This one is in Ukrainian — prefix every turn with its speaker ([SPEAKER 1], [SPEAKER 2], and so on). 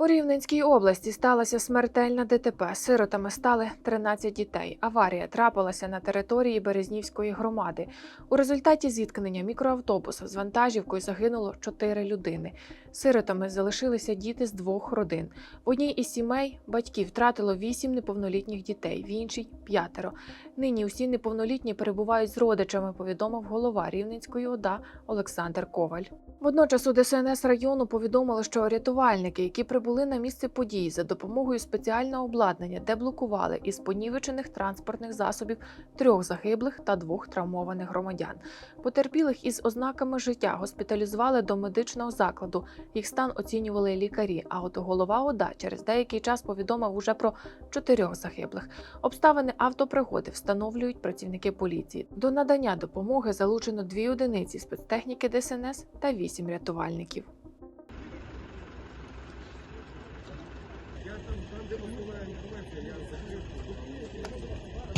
[SPEAKER 1] У Рівненській області сталося смертельна ДТП. Сиротами стали 13 дітей. Аварія трапилася на території Березнівської громади. У результаті зіткнення мікроавтобуса з вантажівкою загинуло 4 людини. Сиротами залишилися діти з двох родин. В одній із сімей батьки втратило 8 неповнолітніх дітей, в іншій п'ятеро. Нині усі неповнолітні перебувають з родичами, повідомив голова Рівненської ОДА Олександр Коваль. Водночас у ДСНС району повідомили, що рятувальники, які прибули на місце події за допомогою спеціального обладнання, деблокували із понівечених транспортних засобів трьох загиблих та двох травмованих громадян. Потерпілих із ознаками життя госпіталізували до медичного закладу. Їх стан оцінювали лікарі. А от голова ОДА через деякий час повідомив уже про чотирьох загиблих. Обставини автопригоди встановлюють працівники поліції. До надання допомоги залучено дві одиниці спецтехніки ДСНС та вісім рятувальників. Я там, там де була інформація, я закрыл.